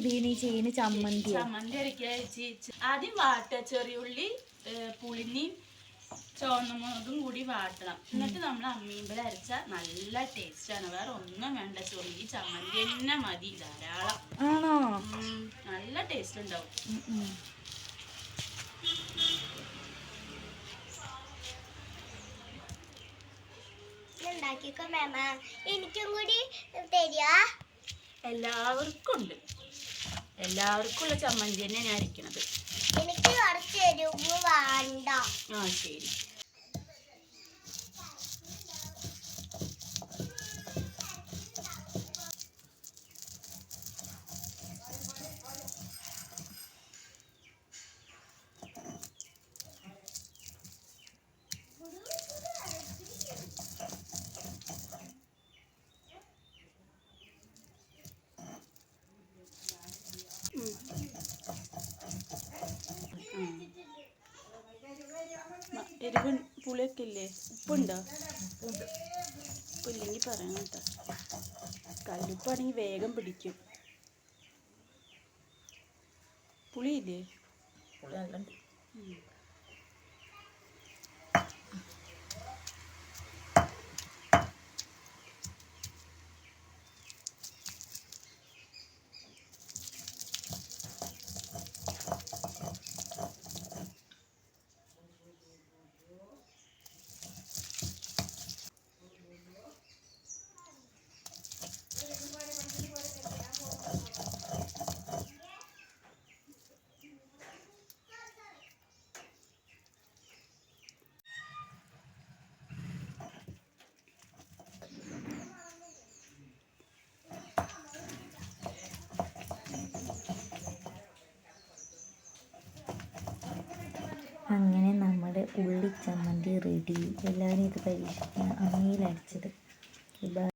ഇത് നീ ചെയ്യുന്ന ചമ്മന്തി ചമ്മന്തി അരയ്ക്കുക ചേച്ചി ആദ്യം വാട്ട ചെറിയുള്ളി ഉള്ളി പുളിനിയും ചുവന്ന മുളകും കൂടി വാട്ടണം. എന്നിട്ട് നമ്മൾ അമ്മീമ്പൽ അരച്ച നല്ല ടേസ്റ്റാണ്. വേറെ ഒന്നും വേണ്ട. ചെറിയ ഈ ചമ്മന്തി തന്നെ മതി ധാരാളം. ആണോ? നല്ല ടേസ്റ്റ് ഉണ്ടാവും. ഉണ്ടാക്കിക്കോ മേമ. എനിക്കും കൂടി തരിക എല്ലാവർക്കും ഉണ്ട് എല്ലാവർക്കും ഉള്ള ചമ്മന്തി തന്നെയാണ് ഞാൻ അരയ്ക്കണത് എനിക്ക് കുറച്ച് എരിവ് വേണ്ട. ആ ശരി. എരിവ് പുളിയൊക്കെ ഇല്ലേ ഉപ്പുണ്ടോ? ഉപ്പില്ലെങ്കിൽ പറയാം കേട്ടോ. കല്ലുപ്പാണെങ്കിൽ വേഗം പിടിക്കും. പുളിയില്ലേ? ഉം. അങ്ങനെ നമ്മുടെ ഉള്ളി ചമ്മന്തി റെഡി. എല്ലാവരും ഇത് പരീക്ഷിക്കാൻ അമ്മയിൽ അടിച്ചത്